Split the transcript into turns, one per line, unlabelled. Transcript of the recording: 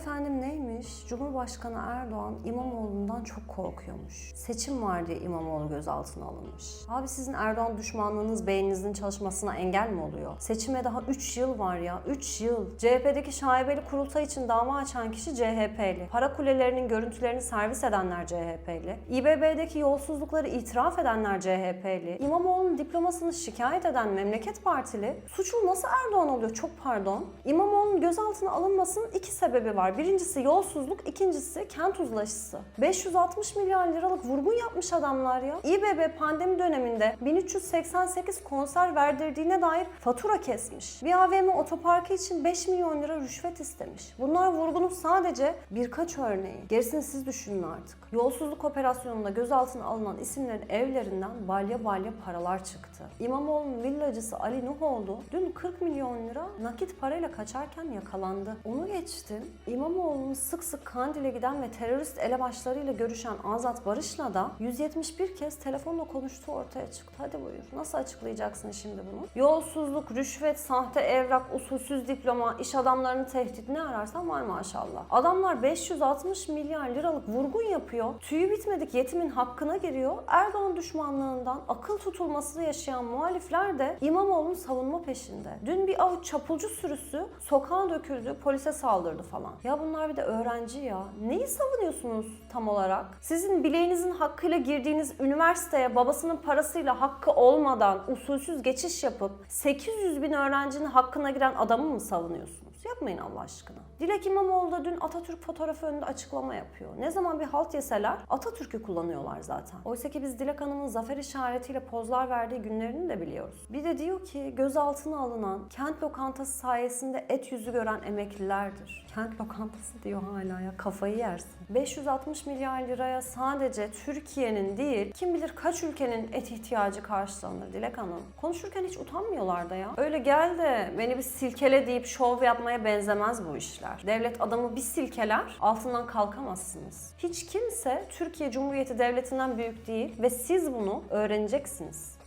efendim neymiş? Cumhurbaşkanı Erdoğan İmamoğlu'ndan çok korkuyormuş. Seçim var diye İmamoğlu gözaltına alınmış. Abi sizin Erdoğan düşmanlığınız beyninizin çalışmasına engel mi oluyor? Seçime daha 3 yıl var ya. 3 yıl. CHP'deki şaibeli kurultay için dava açan kişi CHP'li. Para kulelerinin görüntülerini servis edenler CHP'li. İBB'deki yolsuzlukları itiraf edenler CHP'li. İmamoğlu'nun diplomasını şikayet eden memleket partili. Suçlu nasıl Erdoğan oluyor? Çok pardon. İmamoğlu'nun gözaltına alınmasının iki sebebi var. Birincisi yolsuzluk, ikincisi kent uzlaşısı. 560 milyar liralık vurgun yapmış adamlar ya. İBB pandemi döneminde 1388 konser verdirdiğine dair fatura kesmiş. Bir AVM otoparkı için 5 milyon lira rüşvet istemiş. Bunlar vurgunun sadece birkaç örneği. Gerisini siz düşünün artık. Yolsuzluk operasyonunda gözaltına alınan isimlerin evlerinden balya balya paralar çıktı. İmamoğlu'nun villacısı Ali Nuhoğlu dün 40 milyon lira nakit parayla kaçarken yakalandı. Onu geçtim. İmamoğlu'nun sık sık Kandil'e giden ve terörist elebaşlarıyla görüşen Azat Barış'la da 171 kez telefonla konuştuğu ortaya çıktı. Hadi buyur. Nasıl açıklayacaksın şimdi bunu? Yolsuzluk, rüşvet, sahte evrak, usulsüz diploma, iş adamlarını tehdit ne ararsan var maşallah. Adamlar 560 milyar liralık vurgun yapıyor. Tüyü bitmedik yetimin hakkına giriyor. Erdoğan düşmanlığından akıl tutulması yaşayan muhalifler de İmamoğlu'nun savunma peşinde. Dün bir avuç çapulcu sürüsü sokağa döküldü, polise saldırdı falan. Ya bunlar bir de öğrenci ya. Neyi savunuyorsunuz tam olarak? Sizin bileğinizin hakkıyla girdiğiniz üniversiteye babasının parasıyla hakkı olmadan usulsüz geçiş yapıp 800 bin öğrencinin hakkına giren adamı mı savunuyorsunuz? Yapmayın Allah aşkına. Dilek İmamoğlu da dün Atatürk fotoğrafı önünde açıklama yapıyor. Ne zaman bir halt yeseler Atatürk'ü kullanıyorlar zaten. Oysa ki biz Dilek Hanım'ın zafer işaretiyle pozlar verdiği günlerini de biliyoruz. Bir de diyor ki gözaltına alınan kent lokantası sayesinde et yüzü gören emeklilerdir. Kent lokantası diyor hala ya kafayı yersin. 560 milyar liraya sadece Türkiye'nin değil kim bilir kaç ülkenin et ihtiyacı karşılanır Dilek Hanım. Konuşurken hiç utanmıyorlar da ya. Öyle gel de beni bir silkele deyip şov yapmaya benzemez bu işler. Devlet adamı bir silkeler altından kalkamazsınız. Hiç kimse Türkiye Cumhuriyeti Devleti'nden büyük değil ve siz bunu öğreneceksiniz.